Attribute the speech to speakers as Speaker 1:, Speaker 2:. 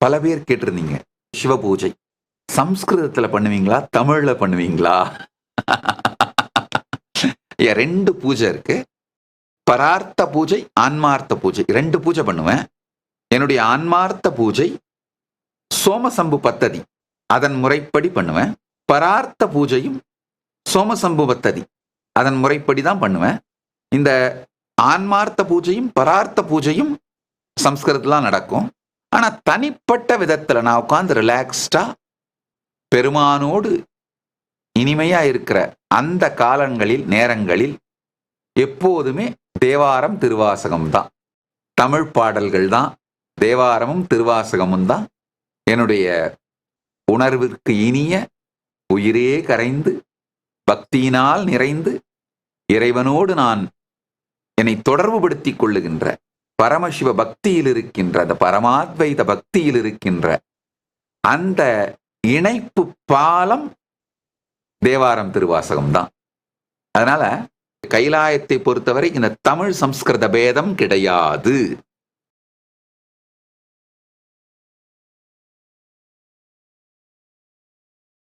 Speaker 1: பல பேர் கேட்டிருந்தீங்க. சிவ பூஜை சம்ஸ்கிருதத்துல பண்ணுவீங்களா? தமிழ்ல பண்ணுவீங்களா? ரெண்டு பூஜை இருக்கு. பரார்த்த பூஜை ஆன்மார்த்த பூஜை. ரெண்டு பூஜை பண்ணுவேன். என்னுடைய ஆன்மார்த்த பூஜை சோமசம்பு பத்ததி. அதன் முறைப்படி பண்ணுவேன். பரார்த்த பூஜையும் சோமசம்பு பத்ததி. அதன் முறைப்படி தான் பண்ணுவேன். இந்த ஆன்மார்த்த பூஜையும் பரார்த்த பூஜையும் சம்ஸ்கிருதத்துல நடக்கும். ஆனா தனிப்பட்ட விதத்துல நான் உட்கார்ந்து ரிலாக்ஸ்டா பெருமானோடு இனிமையா இருக்கிற அந்த காலங்களில் நேரங்களில் எப்போதுமே தேவாரம் திருவாசகம் தான். தமிழ் பாடல்கள் தான் தேவாரமும் திருவாசகமும் தான். என்னுடைய உணர்விற்கு இனிய உயிரே கரைந்து பக்தியினால் நிறைந்து இறைவனோடு நான் என்னை தொடர்புபடுத்திக் கொள்ளுகின்ற பரமசிவ பக்தியில் இருக்கின்ற அந்த பரமாத்வைத பக்தியில் இருக்கின்ற அந்த இணைப்பு பாலம் தேவாரம் திருவாசகம் தான். அதனால கைலாயத்தை பொறுத்தவரை இந்த தமிழ் சம்ஸ்கிருத பேதம் கிடையாது.